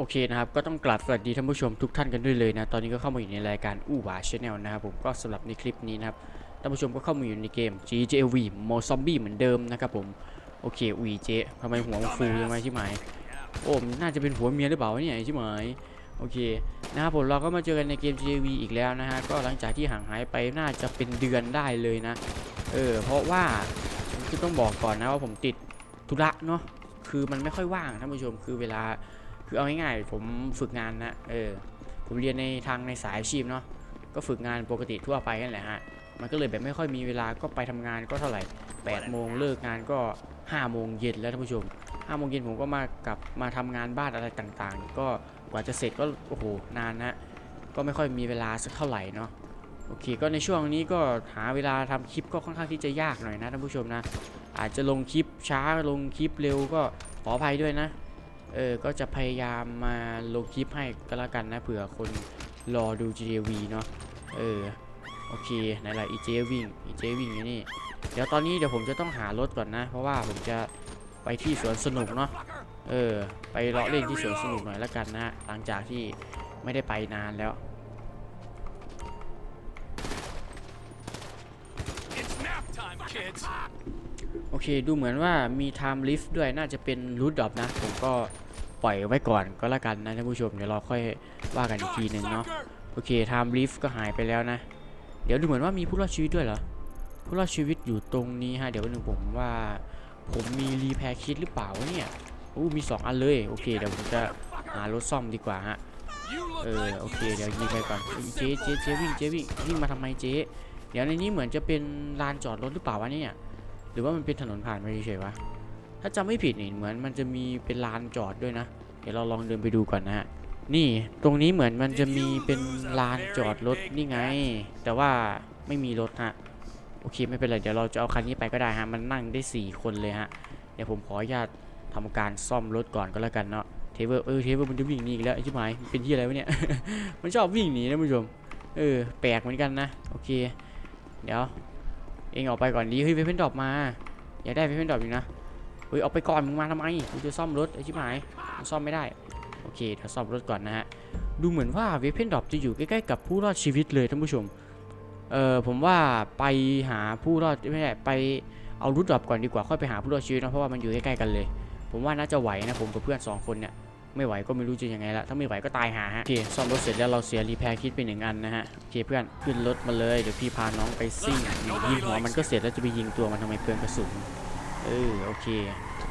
โอเคนะครับ ก็ต้องกราบสวัสดีท่านผู้ชมทุกท่านกันด้วยเลยนะ ตอนนี้ก็เข้ามาอยู่ในรายการอู้หวาชาแนลนะครับผมก็สำหรับในคลิปนี้นะครับท่านผู้ชมก็เข้ามาอยู่ในเกม GJV m o Zombie เหมือนเดิมนะครับผมโอเคอุยเจทำไมหัวมันฟูยังไงใช่ไหมโอ้มันน่าจะเป็นหัวเมียหรือเปล่าเนี่ยใช่ไหมโอเคนะครับผมเราก็มาเจอกันในเกม GJV อีกแล้วนะฮะก็หลังจากที่ห่างหายไปน่าจะเป็นเดือนได้เลยนะ เออเพราะว่าคือต้องบอกก่อนนะว่าผมติดธุระเนาะคือมันไม่ค่อยว่างท่านผู้ชมคือเวลา คือเอาง่ายๆผมฝึกงานนะเออผมเรียนในทางในสายอาชีพเนาะก็ฝึกงานปกติทั่วไปนั่นแหละฮะมันก็เลยแบบไม่ค่อยมีเวลาก็ไปทำงานก็เท่าไหร่8โมงเลิกงานก็5โมงเย็นแล้วท่านผู้ชม5โมงเย็นผมก็มากลับมาทำงานบ้านอะไรต่างๆ ก็กว่าจะเสร็จก็โอ้โหนานนะก็ไม่ค่อยมีเวลาสักเท่าไหร่เนาะโอเคก็ในช่วงนี้ก็หาเวลาทำคลิปก็ค่อนข้างที่จะยากหน่อยนะท่านผู้ชมนะ อาจจะลงคลิปช้าลงคลิปเร็วก็ขออภัยด้วยนะ เออ ก็จะพยายามมาลงคลิปให้ก็แล้วกันนะเผื่อคนรอดู GTV เนาะ เออ โอเคไหนล่ะอีเจวิ่งอีเจวิ่งอยู่นี่ เดี๋ยวตอนนี้เดี๋ยวผมจะต้องหารถก่อนนะ เพราะว่าผมจะไปที่สวนสนุกเนาะ เออ ไปเลาะเล่นที่สวนสนุกหน่อยแล้วกันนะหลังจากที่ไม่ได้ไปนานแล้ว It's nap time, kids. โอเค ดูเหมือนว่ามี time lift ด้วยน่าจะเป็น root drop นะ ผมก็ ปล่อยไว้ก่อนก็แล้วกันนะท่านผู้ชมเดี๋ยวเราค่อยว่ากันอีกทีหนึ่งเนาะโอเค time lift ก็หายไปแล้วนะ เดี๋ยวดูเหมือนว่ามีผู้รอดชีวิตด้วยเหรอผู้รอดชีวิตอยู่ตรงนี้ฮะเดี๋ยวหนึ่งผมว่า ผมมีรีแพร์คิดหรือเปล่าเนี่ยอู้มี 2 อันเลยโอเคเดี๋ยวผมจะหารถซ่อมดีกว่าฮะเออโอเคเดี๋ยวยิงไปก่อนเจ๊เจ๊เจ๊วิ่งเจ๊วิ่งวิ่งมาทำไมเจ๊เดี๋ยวในนี้เหมือนจะเป็นลานจอดรถหรือเปล่าวะเนี่ยหรือว่ามันเป็นถนนผ่านไปเฉยวะ ถ้าจำไม่ผิดนี่เหมือนมันจะมีเป็นลานจอดด้วยนะ เดี๋ยวเราลองเดินไปดูก่อนนะฮะนี่ตรงนี้เหมือนมันจะมีเป็นลานจอดรถนี่ไง แต่ว่าไม่มีรถฮะโอเคไม่เป็นไรเดี๋ยวเราจะเอาคันนี้ไปก็ได้ฮะมันนั่งได้สี่คนเลยฮะเดี๋ยวผมขออนุญาตทำการซ่อมรถก่อนก็แล้วกันเนาะเทเวอร์เออเทเวอร์มันจะวิ่งหนีอีกแล้วไอ้ชิบหมเป็นที่อะไรวะเนี่ย มันชอบวิ่งหนีนะผู้ชมเออแปลกเหมือนกันนะโอเค เดี๋ยว เองออกไปก่อนดีเฮ้ยเวฟเพนดรอปมา อยากได้เวฟเพนดรอปอยู่นะ เฮ้ยเอาไปก่อนมึงมาทำไมกูจะซ่อมรถไอ้ชิบหายมันซ่อมไม่ได้โอเคเดี๋ยวซ่อมรถก่อนนะฮะดูเหมือนว่าเวฟเพนดรอปจะอยู่ใกล้ๆกับผู้รอดชีวิตเลยท่านผู้ชมเออผมว่าไปหาผู้รอดไม่ใช่ไปเอารูทดรอปก่อนดีกว่าค่อยไปหาผู้รอดชีวิตนะเพราะว่ามันอยู่ใกล้ๆกันเลย ผมว่าน่าจะไหวนะผมกับเพื่อนสองคนเนี่ยไม่ไหวก็ไม่รู้จะยังไงละถ้าไม่ไหวก็ตายหาฮะโอเคซ่อมรถเสร็จแล้วเราเสียรีแพร์คิดไปหนึ่งอันนะฮะโอเคเพื่อนขึ้นรถมาเลยเดี๋ยวพี่พาน้องไปซิ่งยิงหัวมันก็เสร็จแล้วจะไปยิงตัวมันทำไมเปลืองกระสุน เออโอเค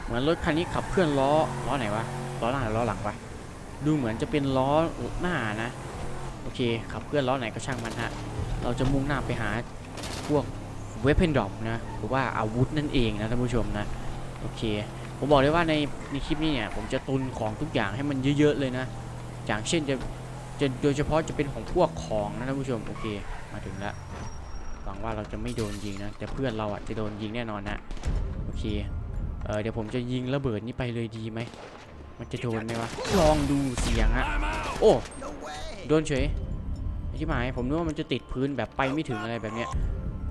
เหมือนรถคันนี้ขับเคลื่อนล้อล้อไหนวะล้อหน้าหรือล้อหลังวะดูเหมือนจะเป็นล้อหน้านะโอเคขับเคลื่อนล้อไหนก็ช่างมันฮะเราจะมุ่งหน้าไปหาพวกเวพเพนดรอปนะหรือว่าอาวุธนั่นเองนะท่านผู้ชมนะโอเค ผมบอกเลยว่าในในคลิปนี้เนี่ยผมจะตุนของทุกอย่างให้มันเยอะๆเลยนะอย่างเช่นจะจะโดยเฉพาะจะเป็นของพวกของนะท่านผู้ชมโอเคมาถึงแล้วหวังว่าเราจะไม่โดนยิงนะแต่เพื่อนเราอะจะโดนยิงแน่นอนนะ เคเออเดี๋ยวผมจะยิงระเบิดนี้ไปเลยดีไหม มันจะโดนไหมวะ ลองดูเสียงอะ I'm out. โอ้ โดนเฉยไอ้ที่หมายผมนึกว่ามันจะติดพื้นแบบไปไม่ถึงอะไรแบบเนี้ย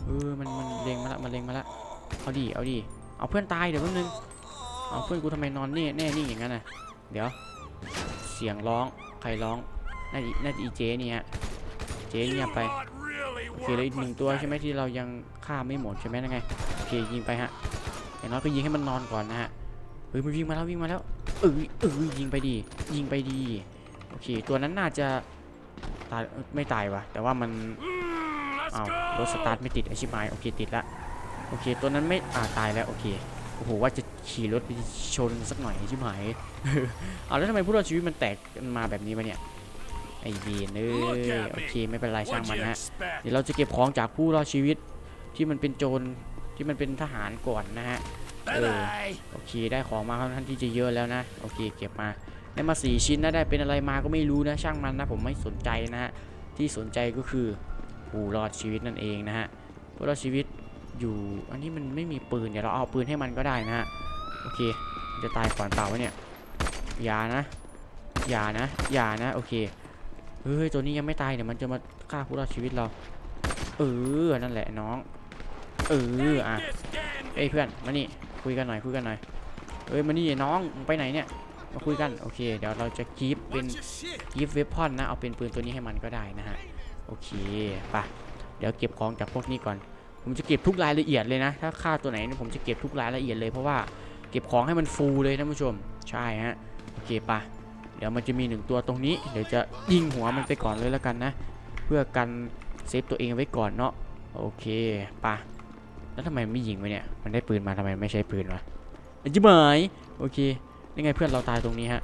เออ มัน มันเล็งมาละ มันเล็งมาละ เอาดิเอาดิเอาเพื่อนตายเดี๋ยวแป๊บนึง เอาเพื่อนกูทำไมนอนแน่แน่นิ่งอย่างนั้นน่ะ เดี๋ยว เสียงร้อง ใครร้อง น่าจะน่าจะอีเจเนี่ยฮะเจ You เงียบไป lot really โอเคเหลยอีกหนึ่งตัวใช่ไหมที่เรายังฆ่าไม่หมดใช่ไหมนั่นไงโอเคยิงไปฮะ อย่างน้อยก็ยิงให้มันนอนก่อนนะฮะเฮ้ยมันวิ่งมาแล้ววิ่งมาแล้วเออเออยิงไปดี ยิงไปดี โอเค ตัวนั้นน่าจะตายไม่ตายวะแต่ว่ามันอ้าวรถสตาร์ทไม่ติดไอชิบายโอเคติดละโอเค ตัวนั้นไม่อ่าตายแล้วโอเคโอ้โหว่าจะขี่รถไปชนสักหน่อยไอชิบหายเอาแล้วทำไมผู้รอดชีวิตมันแตกมาแบบนี้วะเนี่ยไอเวนเอ้ยโอเคไม่เป็นไรช่างมันฮะเดี๋ยวเราจะเก็บของจากผู้รอดชีวิตที่มันเป็นโจร ที่มันเป็นทหารก่อนนะฮะ Bye Ừ. bye. โอเคได้ของมาค่อนข้างที่จะเยอะแล้วนะโอเคเก็บมาได้มาสี่ชิ้นนะได้เป็นอะไรมาก็ไม่รู้นะช่างมันนะผมไม่สนใจนะฮะที่สนใจก็คือผู้รอดชีวิตนั่นเองนะฮะผู้รอดชีวิตอยู่อันนี้มันไม่มีปืนเดี๋ยวเราเอาปืนให้มันก็ได้นะฮะโอเคมันจะตายก่อนเปล่าวะเนี่ยอย่านะอย่านะอย่านะโอเคเฮ้ยตัวนี้ยังไม่ตายเดี๋ยวมันจะมาฆ่าผู้รอดชีวิตเราเออนั่นแหละน้อง เอออะเอ้ยเพื่อนมานี่คุยกันหน่อยคุยกันหน่อยเอ้ยมานี่น้องไปไหนเนี่ยมาคุยกันโอเค เดี๋ยวเราจะกีฟเป็นกีฟเวพอนนะเอาเป็นปืนตัวนี้ให้มันก็ได้นะฮะโอเคไปะเดี๋ยวเก็บของจากพวกนี้ก่อน ผมจะเก็บทุกรายละเอียดเลยนะ ถ้าฆ่าตัวไหนเนี่ยผมจะเก็บทุกรายละเอียดเลยเพราะว่าเก็บของให้มันฟูลเลยท่านผู้ชม ใช่ฮะโอเคปะเดี๋ยวมันจะมีหนึ่งตัวตรงนี้ เดี๋ยวจะยิงหัวมันไปก่อนเลยแล้วกันนะ เพื่อกันเซฟตัวเองไว้ก่อนเนาะโอเคปะ แล้วทำไมไม่ยิงว้เนี่ย มันได้ปืนมาทำไมไม่ใช้ปืนวะไอ้จิ๋มหายโอเคนี่ไงเพื่อนเราตายตรงนี้ฮะ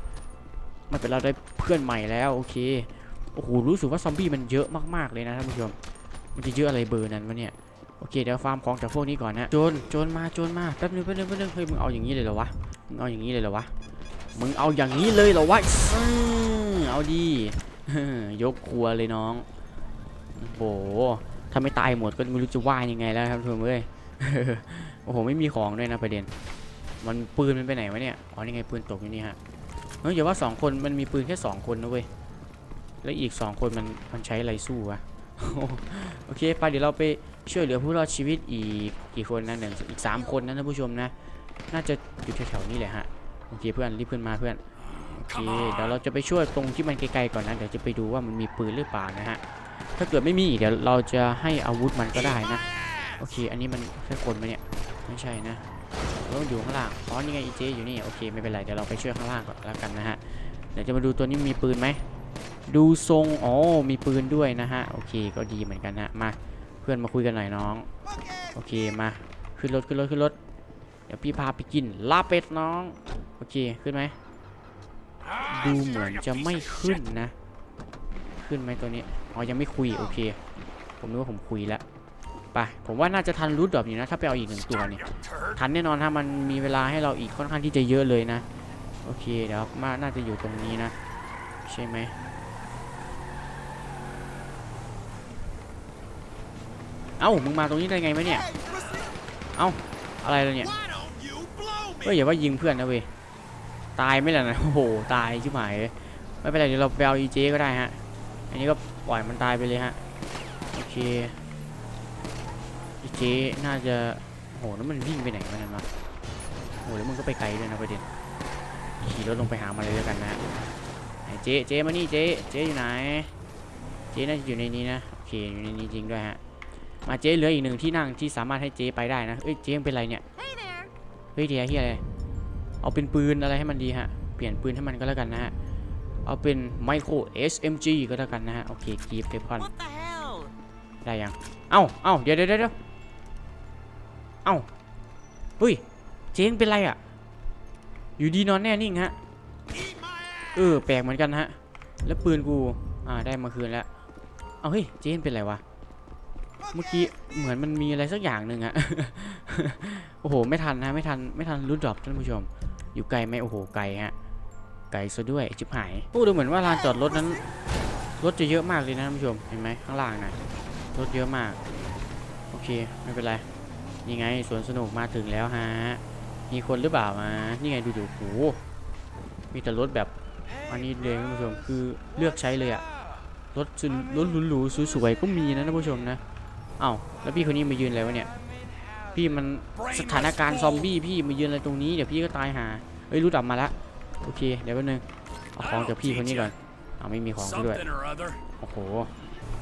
ไมันเป็นเราได้เพื่อนใหม่แล้วโอเคโอ้โหรู้สึกว่าซอมบี้มันเยอะมากๆเลยนะท่านผู้ชมมันจะเยอะอะไรเบอร์นั้นวะเนี่ยโอเคเดี๋ยวฟาร์มของจากพวกนี้ก่อนนะโจรโจรมาโจรมาแป๊บนึงแป๊บนึงแป๊บนึงเฮ้ยมึงเอาอย่างนี้เลยเหรอวะมึงเอาอย่างนี้เลยเหรอวะมึงเอาอย่างนี้เลยเหรอวะเอาดียกครัวเลยน้องโอ้โหถ้าไม่ตายหมดก็ไม่รู้จะว่ายังไงแล้วครับทุกคนเอ้ย โอ้โหไม่มีของด้วยนะประเด็น มันปืนมันไปไหนวะเนี่ยอ๋อนี่ไงปืนตกอยู่นี่ฮะเฮ้ยอย่าว่าสองคนมันมีปืนแค่สองคนนะเว้ยแล้วอีกสองคนมันมันใช้อะไรสู้วะโอเคไปเดี๋ยวเราไปช่วยเหลือผู้รอดชีวิตอีกกี่คนนะหนึ่งอีกสามคนนะท่านผู้ชมนะ น่าจะอยู่แถวๆนี้แหละฮะโอเคเพื่อนรีบขึ้นมาเพื่อนโอเคเดี๋ยวเราจะไปช่วยตรงที่มันไกลๆก่อนนะเดี๋ยวจะไปดูว่ามันมีปืนหรือเปล่านะฮะถ้าเกิดไม่มีเดี๋ยวเราจะให้อาวุธมันก็ได้นะ โอเค อันนี้มันใช่คนไหมเนี่ย ไม่ใช่นะแล้วมันอยู่ข้างล่าง อ๋อ นี่ไงอีเจอยู่นี่ โอเค ไม่เป็นไร เดี๋ยวเราไปช่วยข้างล่างก่อนแล้วกันนะฮะ เดี๋ยวจะมาดูตัวนี้มีปืนไหม ดูทรง อ๋อ มีปืนด้วยนะฮะ โอเค ก็ดีเหมือนกันฮะมา เพื่อนมาคุยกันหน่อยน้อง โอเค มา ขึ้นรถ ขึ้นรถ ขึ้นรถ เดี๋ยวพี่พาไปกินลาเป็ดน้อง โอเค ขึ้นไหม ดูเหมือนจะไม่ขึ้นนะ ขึ้นไหมตัวนี้ อ๋อ ยังไม่คุย โอเค ผมนึกว่าผมคุยแล้ว ไปผมว่าน่าจะทันรูทดรอปอยู่นะถ้าไปเอาอีกหนึ่งตัวเนี่ยทันแน่นอนถ้ามันมีเวลาให้เราอีกค่อนข้างที่จะเยอะเลยนะ โอเคเดี๋ยวมาน่าจะอยู่ตรงนี้นะ ใช่ไหมเอ้ามึงมาตรงนี้ได้ไงวะเนี่ยเอ้าอะไรล่ะเนี่ยเฮ้ยอย่าว่ายิงเพื่อนนะเว้ยตายไม่ล่ะนะโอ้โหตายชิบหายเลยไม่เป็นไรเดี๋ยวเราไปเอาอีเจก็ได้ฮะอันนี้ก็ปล่อยมันตายไปเลยฮะโอเค อีเจน่าจะโอ้โหแล้วมันวิ่งไปไหนวะนั่นวะโอ้โหแล้วมันก็ไปไกลด้วยนะประเด็นขี่รถลงไปหามันเลยแล้วกันนะไหนเจเจมานี่เจเจอยู่ไหนเจน่าจะอยู่ในนี้นะโอเคอยู่ในนี้จริงด้วยฮะมาเจเหลืออีกหนึ่งที่นั่งที่สามารถให้เจไปได้นะเอ้ยเจยังเป็นไรเนี่ย Hey there. เฮ้ยเดียเฮียอะไรเอาเป็นปืนอะไรให้มันดีฮะเปลี่ยนปืนให้มันก็แล้วกันนะฮะเอาเป็นไมโคร SMG ก็แล้วกันนะฮะโอเคกีฟเทพอน What the hell? ได้ยังเอ้าเอ้าเดี๋ยวเดี๋ยวเดี๋ยว เอ้าเฮ้ย เจนเป็นไรอะ อยู่ดีนอนแน่นิ่งฮะ เออ แปลกเหมือนกันฮะ แล้วปืนกู อ่า ได้มาคืนแล้ว เอาเฮ้ย เจนเป็นไรวะ เมื่อกี้เหมือนมันมีอะไรสักอย่างหนึ่งอะ โอ้โห ไม่ทันนะ ไม่ทัน ไม่ทันรูดดรอปท่านผู้ชม อยู่ไกลไหมโอ้โห ไกลฮะ ไกลซะด้วยชิบหายโอ้ดูเหมือนว่าลานจอดรถนั้น รถจะเยอะมากเลยนะท่านผู้ชม เห็นไหมข้างล่างนะรถเยอะมาก โอเค ไม่เป็นไร นี่ไงสวนสนุกมาถึงแล้วฮะ มีคนหรือเปล่ามา นี่ไงดูดูโอ้โหมีแต่รถแบบอันนี้เลยท่านผู้ชมคือเลือกใช้เลยอะรถซุนรถหรูๆสวยๆก็มีนะท่านผู้ชมนะเอ้าแล้วพี่คนนี้มายืนอะไรวะเนี่ย พี่มันสถานการณ์ซอมบี้พี่มายืนอะไรตรงนี้เดี๋ยวพี่ก็ตายหาเอ้ยรู้ดับมาละโอเคเดี๋ยวแป๊บนึงเอาของจากพี่คนนี้ก่อนเอาไม่มีของด้วยโอ้โห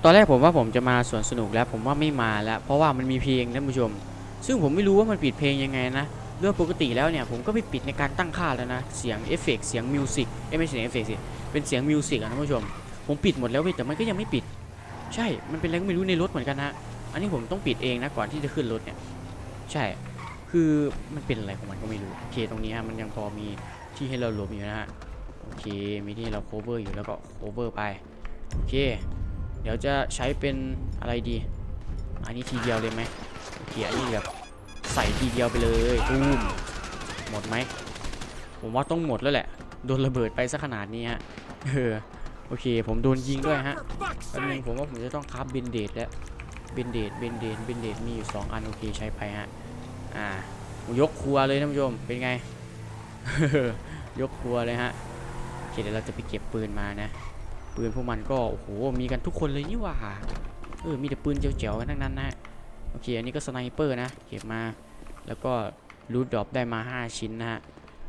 ตอนแรกผมว่าผมจะมาสวนสนุกแล้วผมว่าไม่มาแล้ว เพราะว่ามันมีเพลงท่านผู้ชม ซึ่งผมไม่รู้ว่ามันปิดเพลงยังไงนะเรื่องปกติแล้วเนี่ยผมก็ไปปิดในการตั้งค่าแล้วนะ เสียงเอฟเฟกต์เสียงมิวสิกไม่ใช่เสียงเอฟเฟกต์สิเป็นเสียงมิวสิกอะท่านผู้ชม ผมปิดหมดแล้วเว้ยแต่มันก็ยังไม่ปิด ใช่ มันเป็นอะไรก็ไม่รู้ในรถเหมือนกันนะอันนี้ผมต้องปิดเองนะก่อนที่จะขึ้นรถเนี่ยใช่ คือมันเป็นอะไรของมันก็ไม่รู้โอเคตรงนี้ฮะมันยังพอมีที่ให้เราหลบอยู่นะฮะโอเคมีที่เรา cover อยู่แล้วก็ cover ไปโอเค เดี๋ยวจะใช้เป็นอะไรดี อันนี้ทีเดียวเลยไหม เคอันนี้แบบใส่ทีเดียวไปเลยตูมหมดไหมผมว่าต้องหมดแล้วแหละ โดนระเบิดไปซะขนาดนี้ฮะเออโอเค ผมโดนยิงด้วยฮะ For fuck's แป๊บนึงผมว่าผมจะต้องคราฟเบนเดดแล้วเบนเดดเบนเดดเบนเดดมีอยู่ 2 อันโอเคใช้ไปฮะอ่ายกครัวเลยท่านผู้ชมเป็นไง ยกครัวเลยฮะโอเคเดี๋ยวเราจะไปเก็บปืนมานะ ปืนพวกมันก็โอ้โหมีกันทุกคนเลยนี่ว่าเออมีแต่ปืนเจ๋วๆกันทั้งนั้นนะ โอเค อันนี้ก็สไนเปอร์นะ เก็บมา แล้วก็รูดดรอปได้มา 5 ชิ้นนะฮะ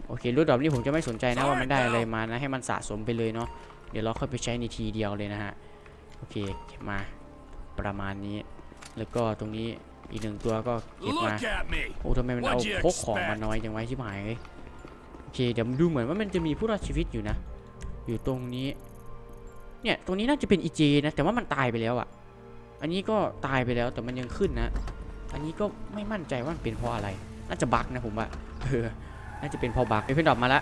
โอเค รูดดรอปนี่ผมจะไม่สนใจนะว่ามันได้อะไรมานะ ให้มันสะสมไปเลยเนาะ เดี๋ยวเราค่อยไปใช้ในทีเดียวเลยนะฮะ โอเค เก็บมาประมาณนี้ แล้วก็ตรงนี้อีกหนึ่งตัวก็เก็บมา Look at me. โอ้ทำไมมันเอา What'd you พกของมาน้อยจังไว้ชิบหายเลยโอเค เดี๋ยวดูเหมือนว่ามันจะมีผู้รอดชีวิตอยู่นะ อยู่ตรงนี้ เนี่ย ตรงนี้น่าจะเป็นอีเจนะ แต่ว่ามันตายไปแล้วอะ อันนี้ก็ตายไปแล้วแต่มันยังขึ้นนะ อันนี้ก็ไม่มั่นใจว่ามันเป็นเพราะอะไร น่าจะบั๊กนะผมว่าเออน่าจะเป็นเพราะบั๊กเวทเพนดอปมาละ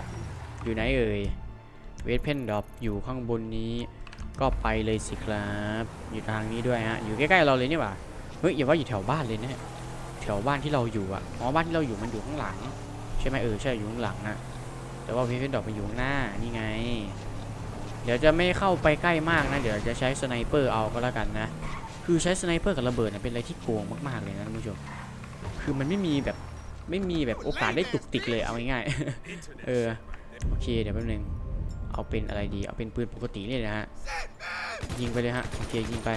อยู่ไหนเอ่ย เวทเพนดอปอยู่ข้างบนนี้ ก็ไปเลยสิครับ อยู่ทางนี้ด้วยฮะ อยู่ใกล้ๆเราเลยนี่หว่า เฮ้ยอย่าว่าอยู่แถวบ้านเลยนะแถวบ้านที่เราอยู่อะ อ๋อบ้านที่เราอยู่มันอยู่ข้างหลัง ใช่ไหมเออใช่อยู่ข้างหลังนะแต่ว่าเพชรดอกมันอยู่ข้างหน้านี่ไงเดี๋ยวจะไม่เข้าไปใกล้มากนะ เดี๋ยวจะใช้สไนเปอร์เอาก็แล้วกันนะ คือใช้สไนเปอร์กับระเบิดเนี่ยเป็นอะไรที่โกงมากๆเลยนะท่านผู้ชม คือมันไม่มีแบบไม่มีแบบโอกาสได้ตุกติกเลยเอาง่ายๆ เออโอเคเดี๋ยวแป๊บนึง เอาเป็นอะไรดี เอาเป็นปืนปกติเลยนะฮะ ยิงไปเลยฮะโอเคยิงไป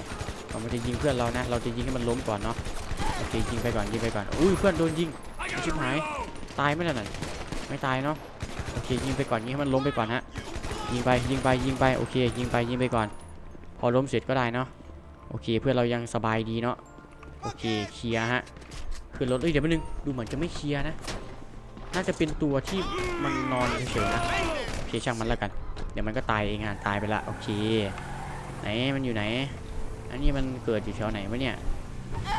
เราไม่ได้ยิงเพื่อนเรานะ เราจะยิงให้มันล้มก่อนเนาะ โอเคยิงไปก่อนยิงไปก่อน อุ้ยเพื่อนโดนยิง I gotta Chip hái. reload. ตายไหมล่ะนั่นไม่ตายเนาะ โอเคยิงไปก่อนยิงให้มันล้มไปก่อนฮะ ยิงไปยิงไปยิงไปโอเคยิงไปยิงไปก่อน พอล้มเสร็จก็ได้เนาะ โอเคเพื่อนเรายังสบายดีเนาะโอเคเคลียร์ฮะขึ้นรถเอ้ยเดี๋ยวแป๊บนึงดูเหมือนจะไม่เคลียร์นะ น่าจะเป็นตัวที่มันนอนเฉยๆนะโอเคช่างมันแล้วกัน เดี๋ยวมันก็ตายเองฮะตายไปละโอเค ไหนมันอยู่ไหน อันนี้มันเกิดอยู่แถวไหนวะเนี่ย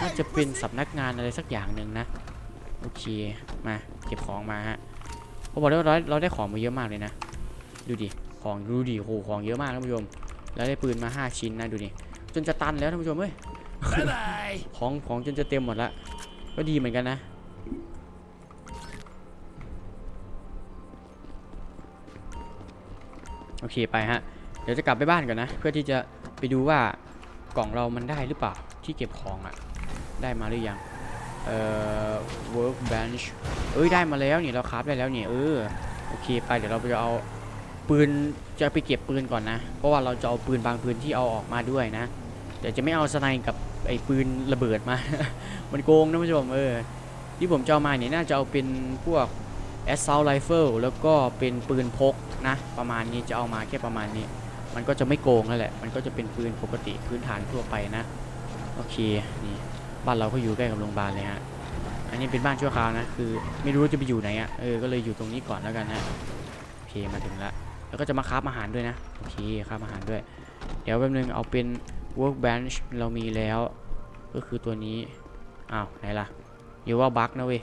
น่าจะเป็นสำนักงานอะไรสักอย่างหนึ่งนะโอเคมาเก็บของมาฮะผมบอกได้ว่าเราเราได้ของมาเยอะมากเลยนะ ดูดิของดูดิโหของเยอะมากท่านผู้ชมแล้วได้ปืนมา 5 ชิ้นนะดูดิ จนจะตันแล้วท่านผู้ชมเอ้ย Bye bye. ของของจนจะเต็มหมดละก็ดีเหมือนกันนะโอเคไปฮะ เดี๋ยวจะกลับไปบ้านก่อนนะ เพื่อที่จะไปดูว่ากล่องเรามันได้หรือเปล่าที่เก็บของอะได้มาหรือยัง เอ่อ workbench เอ้ยได้มาแล้วนี่เราคราฟได้แล้วนี่เออโอเคไปเดี๋ยวเราไปเอาปืนจะไปเก็บปืนก่อนนะ เพราะว่าเราจะเอาปืนบางปืนที่เอาออกมาด้วยนะ เดี๋ยวจะไม่เอาสไนกับไอ้ปืนระเบิดมา มันโกงนะผู้ชมเออ ที่ผมจะเอามาเนี่ยน่าจะเอาเป็นพวก assault rifle แล้วก็เป็นปืนพกนะ ประมาณนี้จะเอามาแค่ประมาณนี้ มันก็จะไม่โกงนั่นแหละ มันก็จะเป็นปืนปกติพื้นฐานทั่วไปนะ โอเค นี่บ้านเราก็อยู่ใกล้กับโรงพยาบาลเลยฮะ อันนี้เป็นบ้านชั่วคราวนะ คือไม่รู้จะไปอยู่ไหนอะ เออ ก็เลยอยู่ตรงนี้ก่อนแล้วกันนะโอเค มาถึงละ แล้วก็จะมาคราฟอาหารด้วยนะ โอเค คราฟอาหารด้วย เดี๋ยวแป๊บนึงเอาเป็น workbench เรามีแล้ว ก็คือตัวนี้ อ้าว ไหนล่ะอย่าว่าบั๊กนะเว้ย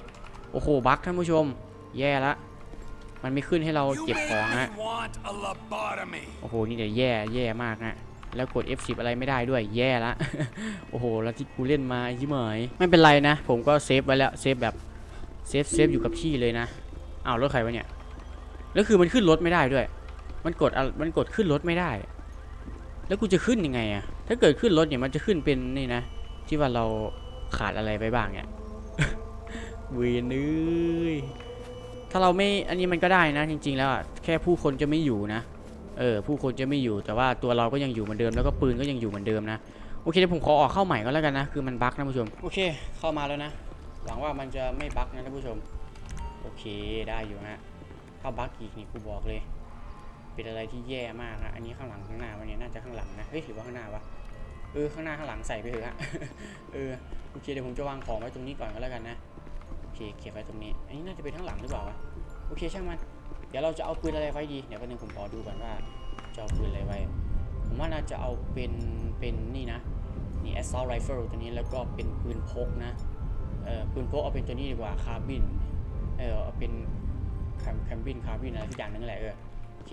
โอ้โห บั๊กท่านผู้ชม แย่ละ มันไม่ขึ้นให้เราเก็บของฮะ โอ้โห นี่เดี๋ยวแย่ แย่มากนะแล้วกด F10 อะไรไม่ได้ด้วยแย่ละ โอ้โห แล้วที่กูเล่นมายิ่เหมยไม่เป็นไรนะ ผมก็เซฟไว้แล้ว เซฟแบบเซฟเซฟอยู่กับที่เลยนะ อ้าวรถใครวะเนี่ย แล้วคือมันขึ้นรถไม่ได้ด้วย มันกด มันกดขึ้นรถไม่ได้ แล้วกูจะขึ้นยังไงอะ ถ้าเกิดขึ้นรถเนี่ยมันจะขึ้นเป็นนี่นะ ที่ว่าเราขาดอะไรไปบ้างเนี่ยเวยนเอ้ยถ้าเราไม่อันนี้มันก็ได้นะจริง ๆ แล้วอะแค่ผู้คนจะไม่อยู่นะเออผู้คนจะไม่อยู่แต่ว่าตัวเราก็ยังอยู่เหมือนเดิมแล้วก็ปืนก็ยังอยู่เหมือนเดิมนะโอเคเดี๋ยวผมขอออกเข้าใหม่ก็แล้วกันนะคือมันบั๊กนะผู้ชมโอเค เข้ามาแล้วนะหวังว่ามันจะไม่บั๊กนะท่านผู้ชม โอเคได้อยู่ฮะถ้าบั๊กอีกนี่กูบอกเลย เป็นอะไรที่แย่มากนะอันนี้ข้างหลังข้างหน้าวะเนี่ยน่าจะข้างหลังนะ เฮ้ยหรือว่าข้างหน้าวะ เออข้างหน้าข้างหลังใส่ไปเถอะฮะเออโอเคเดี๋ยวผมจะวางของไว้ตรงนี้ก่อนก็แล้วกันนะ โอเคเก็บไว้ตรงนี้ อันนี้น่าจะเป็นข้างหลังหรือเปล่าวะ โอเคช่างมัน เดี๋ยวเราจะเอาปืนอะไรไว้ดี เดี๋ยวแป๊บนึงผมขอดูก่อนว่าจะเอาปืนอะไรไว้ ผมว่าน่าจะเอาเป็นเป็นนี่นะ นี่ assault rifle ตัวนี้แล้วก็เป็นปืนพกนะ เออปืนพกเอาเป็นตัวนี้ดีกว่าคาร์บิน เออเอาเป็นแคมแคมบินคาร์บินอะไรทุกอย่างนั่นแหละเออ เค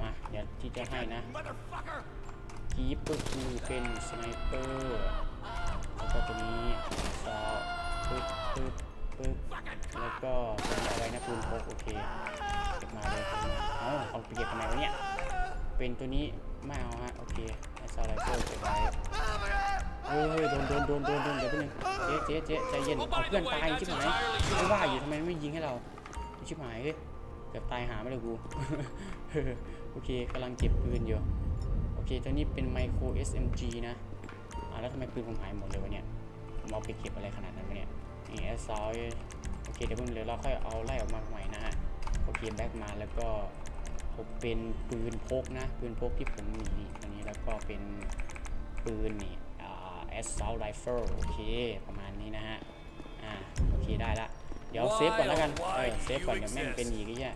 มา เดี๋ยวที่จะให้นะ Motherfucker. คีปก็คือเป็นสไนเปอร์แล้วก็ตัวนี้ซอปึ๊บปึ๊บปึ๊บแล้วก็ตัวนี้เอาไว้นะปืนพกโอเคเก็บมาเลยเก็บมาเอาเอาไปเก็บทำไมวะเนี่ยเป็นตัวนี้ไม่เอาฮะโอเคไอซอไรเฟิลเก็บไว้เฮ้ยเฮ้ยโดนโดนโดนโดนโดนเดี๋ยวแป๊บนึงเจ๊เจ๊เจ๊ใจเย็นเอาเพื่อนตายชิบหายไม่ว่าอยู่ทำไมไม่ยิงให้เราชิบหายเฮ้ย เกือบตายหาไม่เลยกู โอเคกำลังเก็บปืนอยู่ โอเคตัวนี้เป็นไมโคร SMG นะ อ่าแล้วทำไมปืนผมหายหมดเลยวะเนี่ย ผมเอาไปเก็บอะไรขนาดนั้นวะเนี่ย นี่แอสซอยโอเคเดี๋ยวเพิ่เดี๋ยเราค่อยเอาไล่ออกมาใหม่นะฮะ โอเคแบ็กมาแล้วก็ผมเป็นปืนพกนะ ปืนพกที่ผมมีอันนี้แล้วก็เป็นปืนนี่อ่า assault rifle โอเค ประมาณนี้นะฮะ อ่า โอเคได้ละ เดี๋ยวเซฟก่อนแล้วกัน เออ เซฟก่อนเดี๋ยวแม่งเป็นอีกไอ้เหี้ย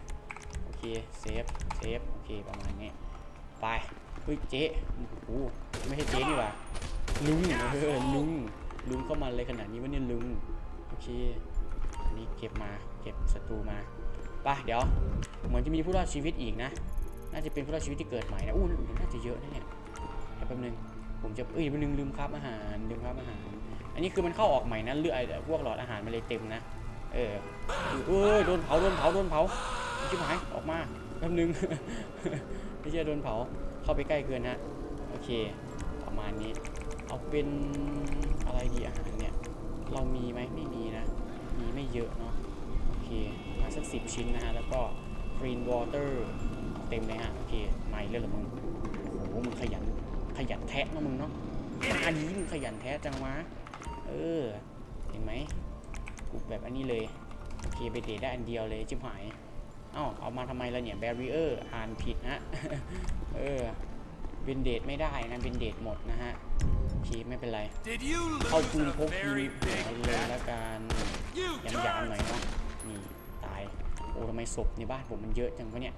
โอเค เซฟ เซฟ โอเค ประมาณนี้ ไปเฮ้ยเจ๊โอ้โหไม่ใช่เจ๊นี่หว่า ลุง เออ ลุง ลุงเข้ามาเลยขนาดนี้วะเนี่ยลุง โอเค อันนี้เก็บมา เก็บศัตรูมาไปเดี๋ยว เหมือนจะมีผู้รอดชีวิตอีกนะ น่าจะเป็นผู้รอดชีวิตที่เกิดใหม่นะ อู้น่าจะเยอะนะเนี่ยเดี๋ยวแป๊บนึง ผมจะ เอ้ยแป๊บนึงลืมครับอาหาร ลืมครับอาหาร อันนี้คือมันเข้าออกใหม่นะเลือดไอ้พวกหลอดอาหารมันเลยเต็มนะ เออเอ้ยโดนเผาโดนเผาโดนเผาชิบหายออกมาแป๊บนึงไม่ใช่โดนเผาเข้าไปใกล้เกินฮะโอเค ประมาณนี้ เอาเป็นอะไรดีอาหารเนี่ย เรามีไหมไม่มีนะ มีไม่เยอะเนาะโอเคมาสักสิบชิ้นนะฮะ แล้วก็ green water เต็มเลยฮะ โอเคไม่เรื่องละมึงโอ้โหมึงขยันขยันแทะเนอะมึงเนาะมาดีมึงขยันแทะจังวะเออ เห็นไหม กูแบบอันนี้เลยโอเคไปเดทได้อันเดียวเลยจิบหายเอ้าเอามาทำไมล่ะเนี่ย barrier อ่านผิดฮะเออเบนเดทไม่ได้นะเบนเดทหมดนะฮะโอเคไม่เป็นไรเข้า lose ปืนพกยิ very ง big หัวเลยแล้วกันยำยำหน่อยเนาะนี่ตายโอ้ทำไมศพในบ้านผมมันเยอะจังวะเนี่ย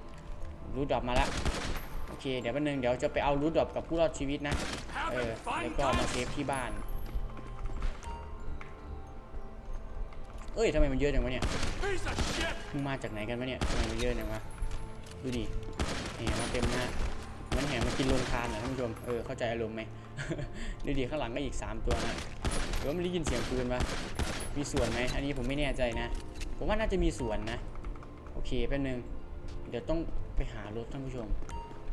รูดดรอปมาล้วโอเคเดี๋ยวแป๊บนึงเดี๋ยวจะไปเอารูดดรอปกับผู้รอดชีวิตนะเออแล้วก็มาเซฟที่บ้าน เอ้ยทำไมมันเยอะจังวะเนี่ย Piece of shit! มึงมาจากไหนกันวะเนี่ยทำไมมันเยอะจังวะดูดิแห่มาเต็มหน้าเหมันแห่มากินโรงทานนะท่านผู้ชมเออเข้าใจอารมณ์ไหมดูดิข้างหลังก็อีก 3 ตัวนะหรือว่าไม่ได้ยินเสียงปืนปะมีส่วนไหมอันนี้ผมไม่แน่ใจนะ ผมว่าน่าจะมีส่วนนะ โอเคแป๊บนึง เดี๋ยวต้องไปหารถท่านผู้ชม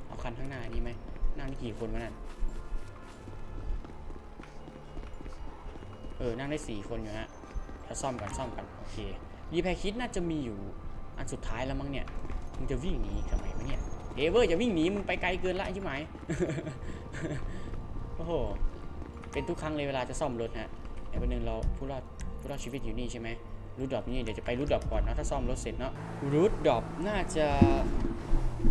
เอาคันข้างหน้านี้ไหมนั่งได้กี่คนวะนั่นเออนั่งได้สี่คนอยู่ฮะ ซ่อมกันซ่อมกันโอเครีแพคคิดน่าจะมีอยู่อันสุดท้ายแล้วมั้งเนี่ยมึงจะวิ่งหนีทำไมวะเนี่ยเดเวอร์อย่าวิ่งหนีมึงไปไกลเกินละใช่ไหมโอ้โหเป็นทุกครั้งเลยเวลาจะซ่อมรถฮะไอ้วันหนึงเราผู้รอดผู้รอดชีวิตอยู่นี่ใช่ไหมรูดดรอปนี่เดี๋ยวจะไปรูดดรอปก่อนเนาะถ้าซ่อมรถเสร็จเนาะรูดดรอปน่าจะ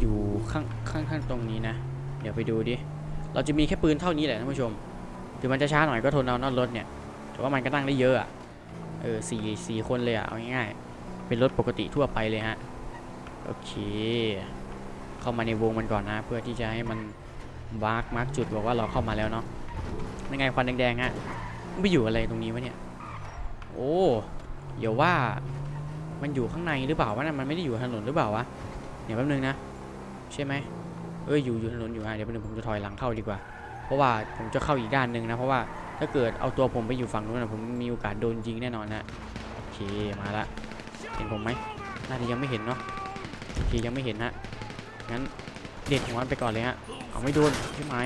อยู่ข้างข้างข้างตรงนี้นะ เดี๋ยวไปดูดิเราจะมีแค่ปืนเท่านี้แหละท่านผู้ชมถึงมันจะช้าหน่อยก็ทนเอาเนอะรถเนี่ยแต่ว่ามันก็นั่งได้เยอะอะ เออสี่สี่คนเลยอะเอาง่ายๆเป็นรถปกติทั่วไปเลยฮะ โอเค เข้ามาในวงมันก่อนนะ เพื่อที่จะให้มันมาร์กมาร์กจุดบอกว่าเราเข้ามาแล้วเนาะยังไงควันแดงๆฮะมันไปอยู่อะไรตรงนี้วะเนี่ย โอ้เดี๋ยวว่ามันอยู่ข้างในหรือเปล่าวะนะมันไม่ได้อยู่ถนนหรือเปล่าวะเดี๋ยวแป๊บนึงนะ ใช่ไหมเอ้ยอยู่อยู่ถนนอยู่อะเดี๋ยวแป๊บนึงผมจะถอยหลังเข้าดีกว่า เพราะว่าผมจะเข้าอีกด้านหนึ่งนะเพราะว่า ถ้าเกิดเอาตัวผมไปอยู่ฝั่งนู้นนะผมมีโอกาสโดนยิงแน่นอนนะโอเคมาละเห็นผมไหมน่าจะยังไม่เห็นเนาะโอเคยังไม่เห็นฮะงั้นเด็ดหัวมันไปก่อนเลยฮะเอาไม่โดนใช่ไหม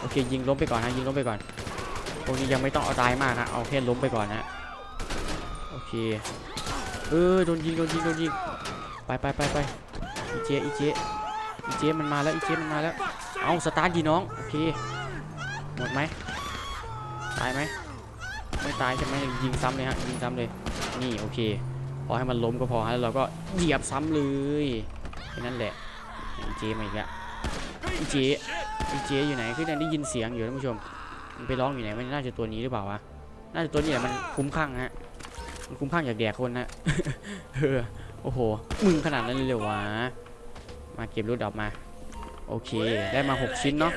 โอเคยิงล้มไปก่อนฮะยิงล้มไปก่อนพวกนี้ยังไม่ต้องเอาตายมากฮะเอาแค่ล้มไปก่อนนะโอเคเออโดนยิงโดนยิงโดนยิงไปไปไปไปอีเจอีเจอีเจมันมาแล้วอีเจมันมาแล้วเอาสตาร์ทดีน้องโอเคหมดไหม ตายไหมไม่ตายใช่ไหมยิงซ้ำเลยฮะยิงซ้ำเลย นี่โอเคพอให้มันล้มก็พอฮะแล้วเราก็เหยียบซ้ำเลยแค่นั้นแหละอีเจมาอีกแล้ว Piece of Idiot. shit! อีเจอยู่ไหนคือได้ยินเสียงอยู่ท่านผู้ชมมันไปร้องอยู่ไหนมันน่าจะตัวนี้หรือเปล่าวะน่าจะตัวนี้แหละมันคุ้มข้างฮะมันคุ้มข้างอยากแดกคนฮะเออโอ้โหมึงขนาดนั้นเลยเหรอวะมาเก็บรูดออกมา โอเค ได้มา 6 ชิ้นเนาะ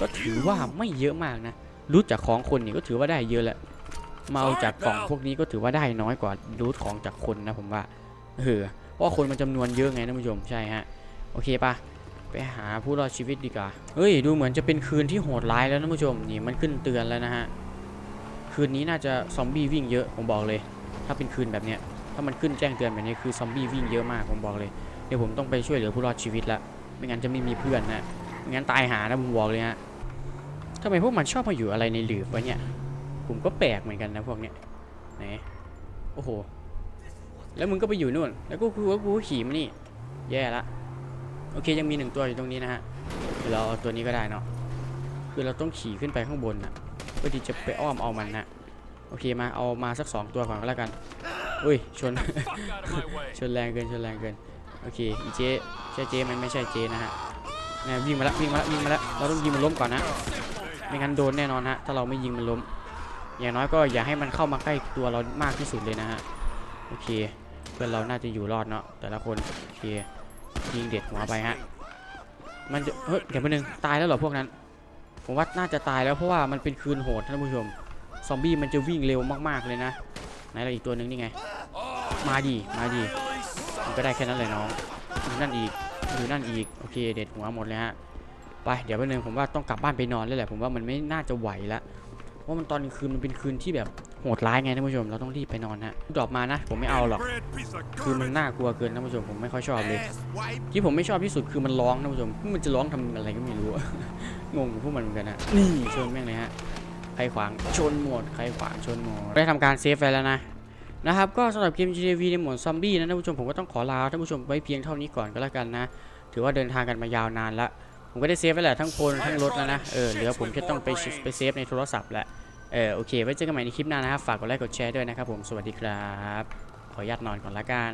ก็ถือว่าไม่เยอะมากนะ รูทจากของคนนี่ก็ถือว่าได้เยอะแหละมาเอาจากกล่องพวกนี้ก็ถือว่าได้น้อยกว่ารูทของจากคนนะผมว่าเออเพราะว่าคนมันจำนวนเยอะไงท่านผู้ชมใช่ฮะโอเคปะไปหาผู้รอดชีวิตดีกว่าเฮ้ยดูเหมือนจะเป็นคืนที่โหดร้ายแล้วท่านผู้ชมนี่มันขึ้นเตือนแล้วนะฮะคืนนี้น่าจะซอมบี้วิ่งเยอะผมบอกเลย ถ้าเป็นคืนแบบเนี้ยถ้ามันขึ้นแจ้งเตือนแบบนี้คือซอมบี้วิ่งเยอะมากผมบอกเลยเดี๋ยวผมต้องไปช่วยเหลือผู้รอดชีวิตละไม่งั้นจะไม่มีเพื่อนนะไม่งั้นตายหานะผมบอกเลยฮะ ทำไมพวกมันชอบมาอยู่อะไรในหลืบวะเนี่ย ผมก็แปลกเหมือนกันนะพวกเนี้ยไหนโอ้โห แล้วมึงก็ไปอยู่นู่น แล้วกูกูว่ากูขี่มานี่ แย่ละ โอเคยังมีหนึ่งตัวอยู่ตรงนี้นะฮะเดี๋ยวเราเอาตัวนี้ก็ได้เนาะ คือเราต้องขี่ขึ้นไปข้างบนนะเพื่อที่จะไปอ้อมเอามันนะโอเคมาเอามาสักสองตัวก่อนก็แล้วกัน อุ้ยชน ชนแรงเกินชนแรงเกิน โอเคอีเจใช่เจมันไม่ใช่เจนะฮะเนี่ยวิ่งมาแล้ววิ่งมาแล้ววิ่งมาแล้วเราต้องยิงมันล้มก่อนนะ ไม่งั้นโดนแน่นอนฮะถ้าเราไม่ยิงมันล้ม อย่างน้อยก็อย่าให้มันเข้ามาใกล้ตัวเรามากที่สุดเลยนะฮะโอเคเพื่อนเราน่าจะอยู่รอดเนาะแต่ละคนโอเคยิงเด็ดหัวไปฮะมันจะเฮ้ยเดี๋ยวมาหนึ่งตายแล้วเหรอพวกนั้น ผมว่าน่าจะตายแล้วเพราะว่ามันเป็นคืนโหดท่านผู้ชมซอมบี้มันจะวิ่งเร็วมากๆเลยนะไหนเรอีกตัวหนึ่งนี่ไง มาดีมาดีมันก็ได้แค่นั้นเลยน้องดูนั่นอีกดูนั่นอีกโอเคเด็ดหัวหมดเลยฮะ ไปเดี๋ยวแป๊บนึงผมว่าต้องกลับบ้านไปนอนแล้วแหละผมว่ามันไม่น่าจะไหวล้วเพราะมันตอนคืนมันเป็นคืนที่แบบโหดร้ายไงท่านผู้ชมเราต้องรีบไปนอนฮะดรอปมานะ ผมไม่เอาหรอกคือมันน่ากลัวเกินท่านผู้ชมผมไม่ค่อยชอบเลย ที่ผมไม่ชอบที่สุดคือมันร้องท่านผู้ชมมันจะร้องทำอะไรก็ไม่รู้งงพวกมันเหมือนกันนะนี่ชนแม่งเลยฮะใครขวางชนหมดใครขวางชนหมดได้ทำการเซฟไปแล้วนะนะครับก็สำหรับเกม GTV ในหมวดซอมบี้นะท่านผู้ชมผมก็ต้องขอลาท่านผู้ชมไว้เพียงเท่านี้ก่อนก็แล้วกันนะ ถือว่าเดินทางกันมายาวนานละ ผมก็ได้เซฟไปแหละทั้งคนทั้งรถแล้วนะ เออ เหลือผมแค่ต้องไปไปเซฟในโทรศัพท์แหละ เออ โอเค ไว้เจอกันใหม่ในคลิปหน้านะครับ ฝากกดไลค์ กดแชร์ด้วยนะครับผม สวัสดีครับ ขออนุญาตนอนก่อนละกัน